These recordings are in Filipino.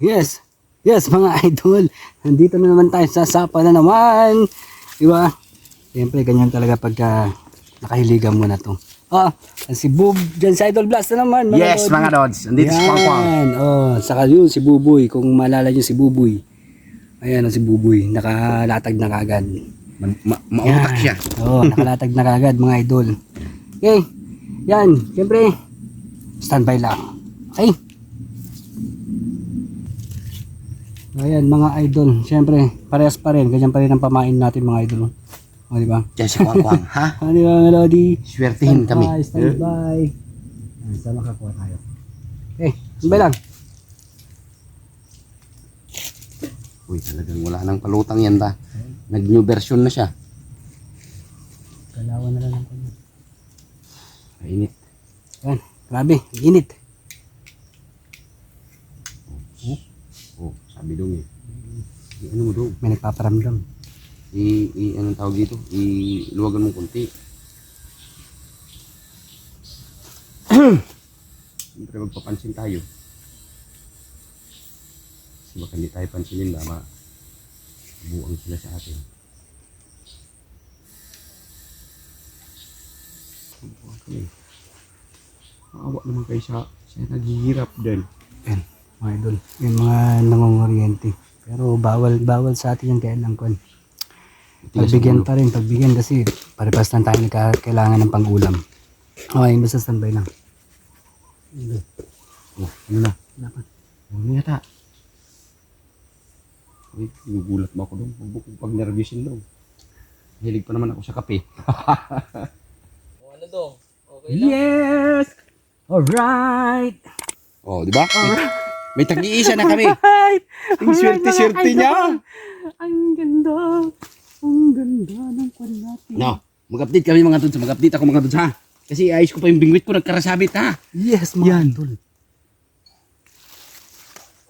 Yes. Yes, mga idol. Nandito na naman tayo sa sapa na naman. Di ba? Siyempre, ganyan talaga pagka nakahiligan mo na to. Ah, si Bub dyan sa Idol Blast na naman. Yes, Lodi. mga Dods. Andito si. Yan. Oh, saka yun, si Buboy. Kung maalala nyo si Buboy. Ayan, oh, si Buboy. Nakalatag na kagad. Ma- ma- mautak siya. Oo, oh, nakalatag na kagad, mga idol. Okay. Yan, siyempre, standby lang. Okay. Ayan, mga idol. Siyempre, parehas pa rin. Ganyan pa rin ang pamain natin, mga idol. O, di ba? Diyan si Kwang Kwang, ha? O, di ba, Melody? Swertihin kami. Standby, standby. Ayan, saan makakuha tayo? Okay, standby lang. Uy, talagang wala nang palutang yan ta. Nag-new version na siya. Kalawan na lang ang kanya. Mainit. Yan, grabe, init. I, ano mo dong? May nagpaparamdam. I, i anong tawag dito? I luwagan mo konti. Siyempre magpapansin tayo. Kasi baka hindi tayo pansinin na ma buang sila sa atin. Buang kami. Maawa naman kayo sa sa naghihirap din. Yan, mga idol. Yung mga nangunguryente. Pero bawal, bawal sa atin yung kaya lang kon. Pagbigyan pa rin, pagbigyan kasi paripas lang tayo kailangan ng pangulam. Okay, basta standby lang. Oh, ano na? Wala pa. Ano yata? Uy, ginugulat mo ako doon. Pag nervousin doon. Hilig pa naman ako sa kape. ano dong? Okay Yes! Alright! Oh, di ba? May, may tag-iisa na kami. Alright! Ang swerte-swerte niya. Ang ganda! Ang ganda ng kwan natin. No, mag-update kami mga dudes. Mag-update ako mga dudes ha. Kasi ayos ko pa yung bingwit ko. Nagkarasabit ha. Yes, mga idol.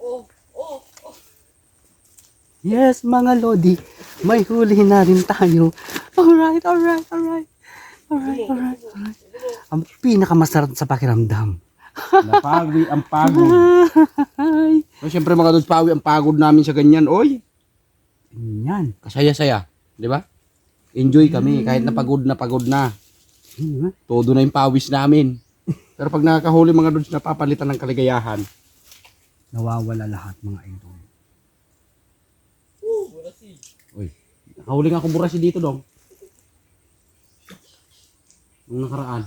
Oh, oh, oh. Yes, mga lodi. May huli na rin tayo. Alright, alright, alright. Alright, alright, alright. Ang pinakamasarap sa pakiramdam. Napawi ang pagod. Ay, So, syempre mga dudes, pawi ang pagod namin sa ganyan. Oy, yan. kasaya-saya. Di ba? Enjoy kami kahit napagod na pagod na. Yun, ha? Todo na yung pawis namin. Pero pag nakakahuli mga dudes, napapalitan ng kaligayahan. Nawawala lahat mga idol. Uy, nakahuli nga akong burasi dito dong. Nung nakaraan.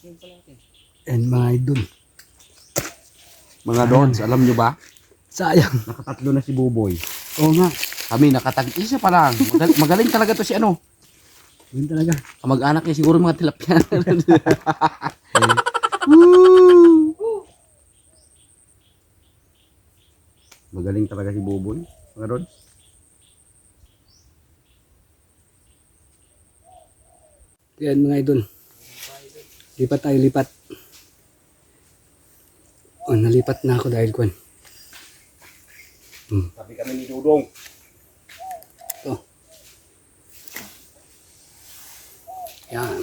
Yung pala natin. And mga idol. Mga dons, alam nyo ba? Sayang. Nakatatlo na si Buboy. Oo nga. Kami nakatag-isa pa lang. Magal- magaling talaga to si ano. Yun talaga. Kamag-anak niya siguro mga tilapia. magaling talaga si Buboy. Mga dons. Yan mga idol. Lipat tayo, lipat. Oh, nalipat na ako dahil kwan. Sabi kami ni Dudong. Ito. Yan.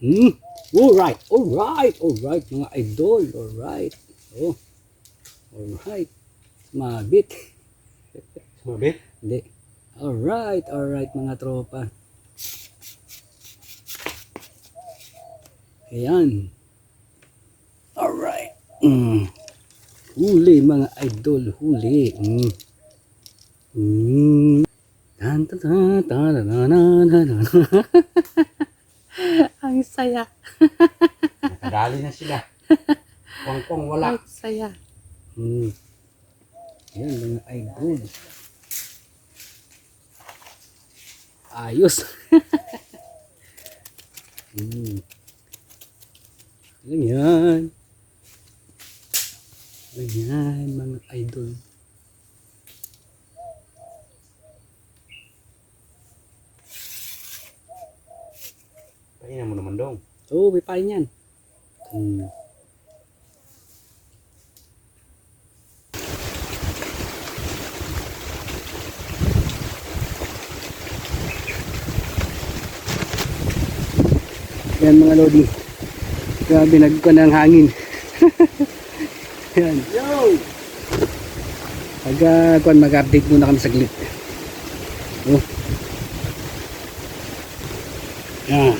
Hmm. Alright, alright, alright mga idol, alright. Oh. Alright. Mabit. Mabit? Hindi. Alright, alright mga tropa. Ayan. Alright. Mm. Huli mga idol, huli. Mm. Mm. Tan tan tan tan tan tan tan tan. Ang saya. Nakadali na sila. Kwang-kwang wala. Ang saya. Mm. Ayan mga idol. Ayos. mm. Alam yan. Alam yan mga idol. Pahinga mo naman dong. Oo, oh, may pain yan. Hmm. Yan mga lodi. Grabe, nagkuha ng hangin. Yan. Yo! Pag uh, mag-update muna kami saglit. Oh. Yan.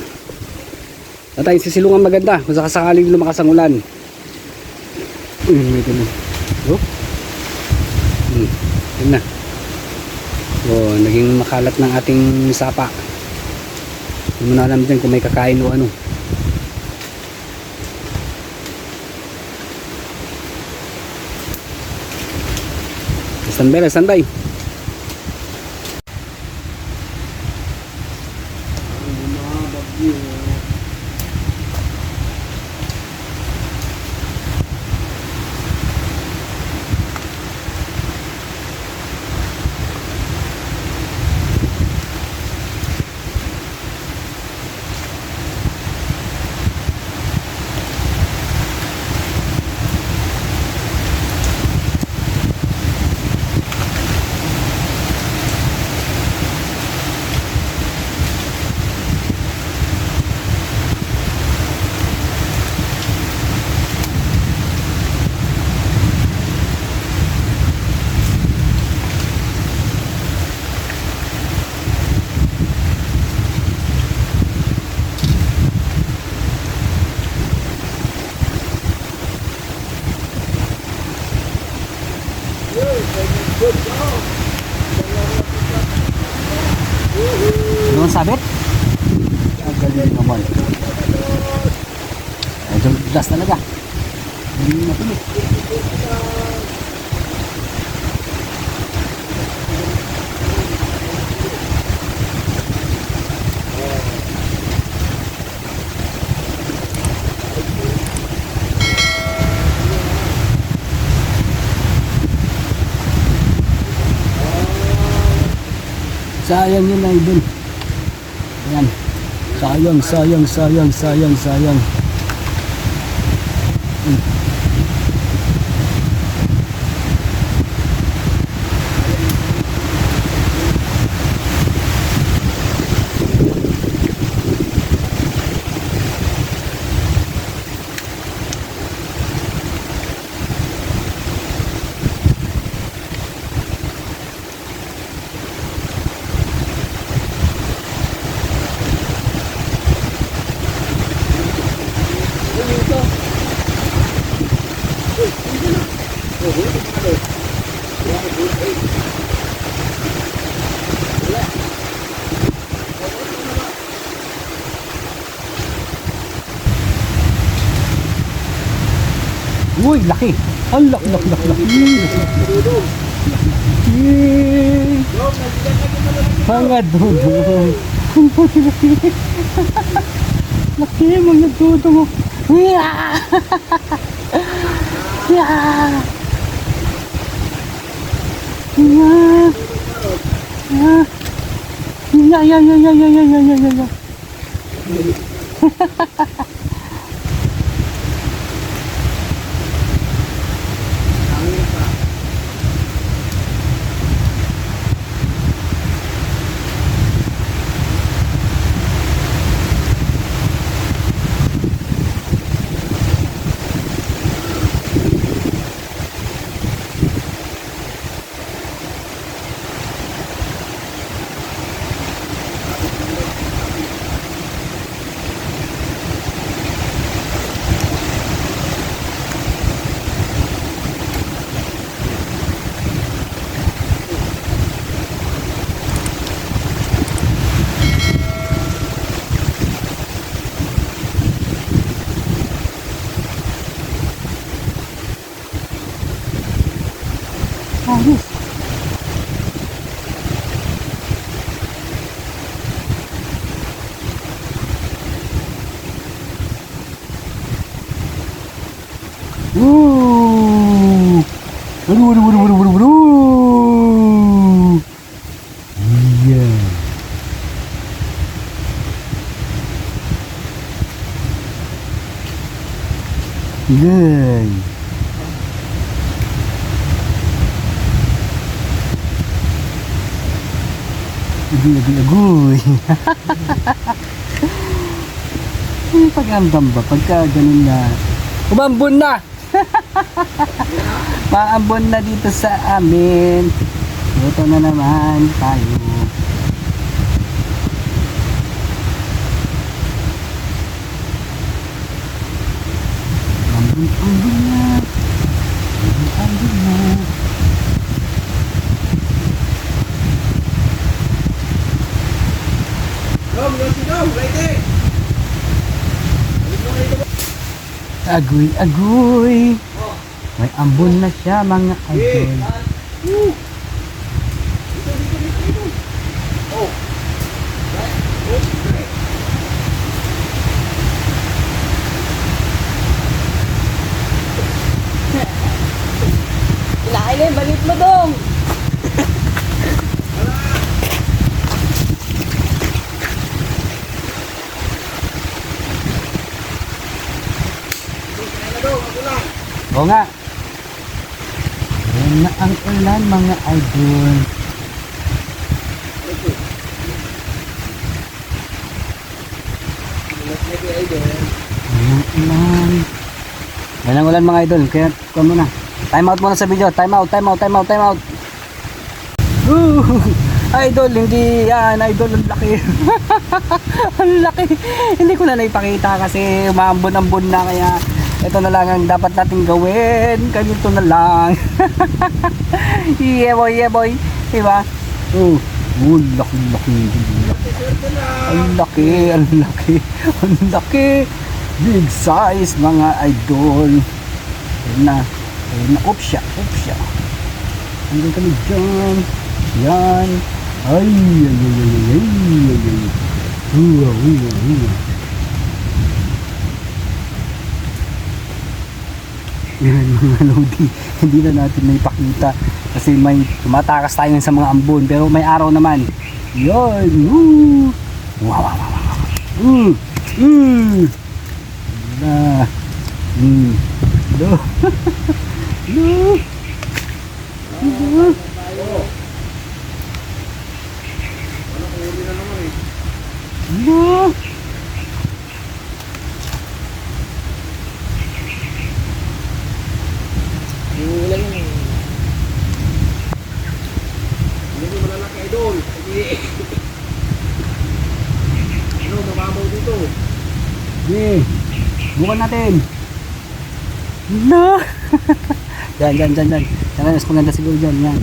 Wala tayong sisilungan maganda kung sakasakaling lumakas ang ulan. Hmm, may tuloy. Oh. Hmm, yun na. Oh, naging makalat ng ating sapa. Hindi mo na alam dyan kung may kakain o ano. Standby na, standby. Doon sabit? Ang galing naman. Medyo gas talaga. Hindi na tuloy. Sayang yun na idol. Ayan. Sayang, sayang, sayang, sayang, sayang. Hmm. Uy, laki. Ang laki, laki, laki, laki. Yay! Mga dudong. Ang puti laki. Laki, mga dudong. Yeah! Yeah! Yeah! Yeah! Yeah, yeah, yeah, yeah, yeah, yeah, yeah, yeah, yeah. 哦 Agoy, agoy, agoy. Ano pag-amdam ba? Pagka ganun na, umambon na! Maambon na dito sa amin. Ito na naman tayo. Ambon, ambon na. Ambon, ambon na. Dom, yung si Dom, ready! Agoy, agoy. May ambon na siya mga idol. Kinain na yung balit mo dong. Oo nga. Yan na ang ulan mga idol. Yan ang ulan. Yan ang ulan mga idol. Kaya kuha mo na. Time out muna sa video. Time out, time out, time out, time out. Woo! Idol, hindi yan. Idol, ang laki. ang laki. Hindi ko na naipakita kasi umaambon-ambon na kaya ito na lang ang dapat natin gawin. Ganito na lang. yeah boy, yeah boy. Diba? Oh, oh laki, laki. Ang laki, ang laki. Ang laki. Big size mga idol. Ayun na. Ayun na. Oops siya. Oops siya. Hanggang kami dyan. Yan. Ay, ay, ay, ay, ay, ay, ay, ay. Uwa, uwa, uwa. Yan mga lodi. Hindi na natin naipakita kasi may tumatakas tayo sa mga ambon pero may araw naman. Yan. Woo. Wow, wow, wow, wow. Mm. Mm. Na. Mm. Do. Do. Do. Ulan yun eh. Hindi mo malalaki, idol. Sige. Ano, mababaw dito. Sige. Bukan natin. No. yan, yan, yan, yan. Yan, mas maganda siguro dyan. Yan.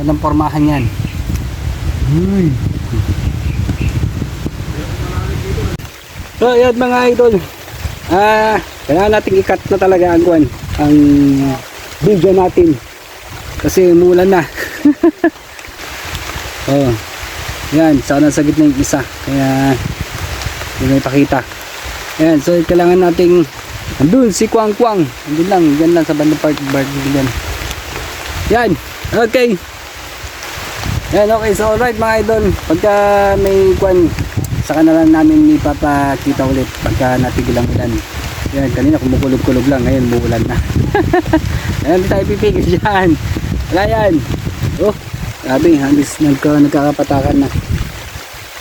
Walang pormahan yan. Uy. So, yan mga idol. Ah, kailangan natin i-cut na talaga ang kwan, ang video natin. Kasi umulan na. oh. Yan, sana sa gitna yung isa. Kaya hindi na ipakita. Ayan, so kailangan nating andun si Kwang Kwang. Andun lang, dyan lang sa bandang part bar dyan. Yan, okay. Yan, okay. So alright mga idol, pagka may kwan, saka na lang namin ipapakita ulit pagka natigil ang ulan. Yan, kanina kumukulog-kulog lang, ngayon muulan na. Ayan, tayo pipigil dyan. Wala yan. Oh, grabe, halos nagka, nagkakapatakan na.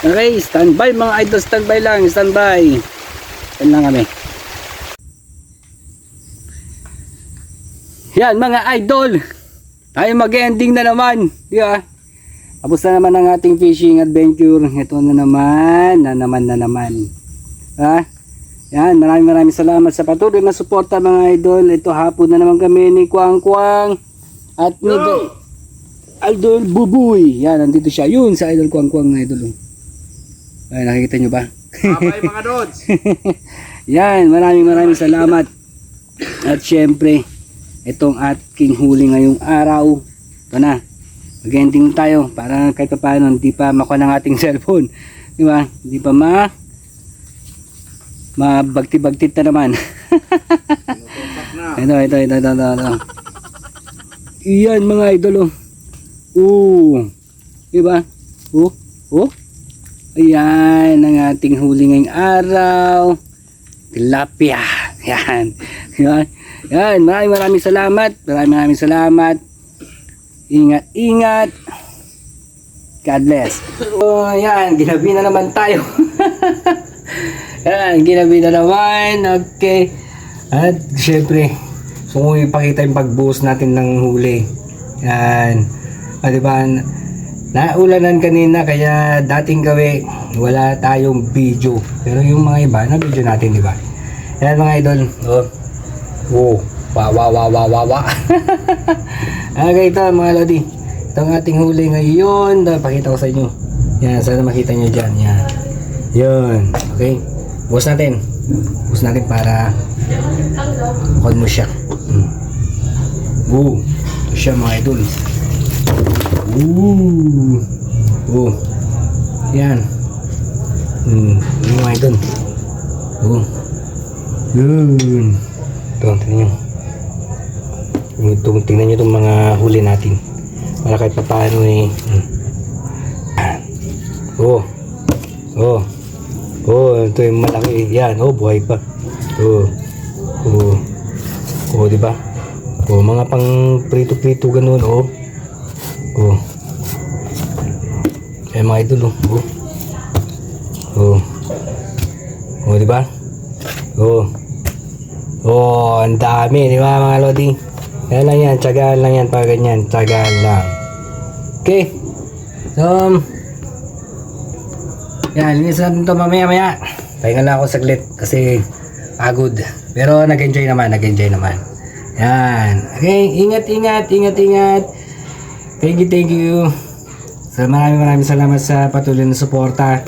Okay, standby mga idol, standby lang, standby. Yan lang kami. Yan mga idol. Tayo mag-ending na naman. Di ba? Tapos na naman ang ating fishing adventure. Ito na naman, na naman, na naman. Ha? Yan, maraming maraming salamat sa patuloy na suporta mga idol. Ito hapon na naman kami ni Kwang Kwang at ni Yo! Idol Bubuy. Yan, nandito siya. Yun sa Idol Kwang Kwang na idol. Ay, nakikita nyo ba? Babay mga dods. Yan, maraming maraming salamat. At syempre, itong ating huli ngayong araw. Ito na. Mag-ending tayo para kahit pa paano hindi pa makuha ng ating cellphone. Di ba? Hindi pa ma mabagti-bagtit na naman. Ito, ito, ito, ito, ito, ito. Iyan mga idol oh. Oo. Di ba? Oh, oh. Ayan ang ating huli ngayong araw. Tilapia. Yan. Yan. Yan. Maraming maraming salamat. Maraming maraming salamat. Ingat, ingat. God bless. So, yan. Ginabi na naman tayo. Yan, ginabi na naman. Okay. At syempre, so kung ipakita yung pagbuhos natin ng huli. Yan. O, diba? Naulanan kanina kaya dating gawi wala tayong video. Pero yung mga iba, na video natin, di ba? Yan mga idol. Oh. Oh. Wow, wow, wow, wow, wow, wow. okay, ito mga lodi. Ito ang ating huli ngayon. Pakita ko sa inyo. Yan, sana makita nyo dyan. Yan. Yun. Okay. Bukas natin. Bukas natin para call mo siya. Hmm. Oo. Ito siya mga idol. Ooh. Oh. Yan. Hmm. Yung mga idol. Oh. Yun. Ito, tingnan nyo. Ito, tingnan nyo itong mga huli natin. Para kahit pa paano eh. Hmm. Oh. Oh. Oh, ito yung malaki. Yan, oh, buhay pa. Oh. Oh. Oh, di ba? Oh, mga pang prito-prito ganun. Oh. Kaya mga idol, oh. Oh. Oh. Oh, di ba? Oh. Oh, ang dami, di ba mga lodi? Yan lang yan, tsagaan lang yan para ganyan, tsagaan lang. Okay. So, um, yan, linis natin ito mamaya maya. Pahinga lang ako saglit kasi pagod. Pero nag-enjoy naman, nag-enjoy naman. Yan. Okay, ingat, ingat, ingat, ingat. Thank you, thank you. So maraming maraming salamat sa patuloy na suporta.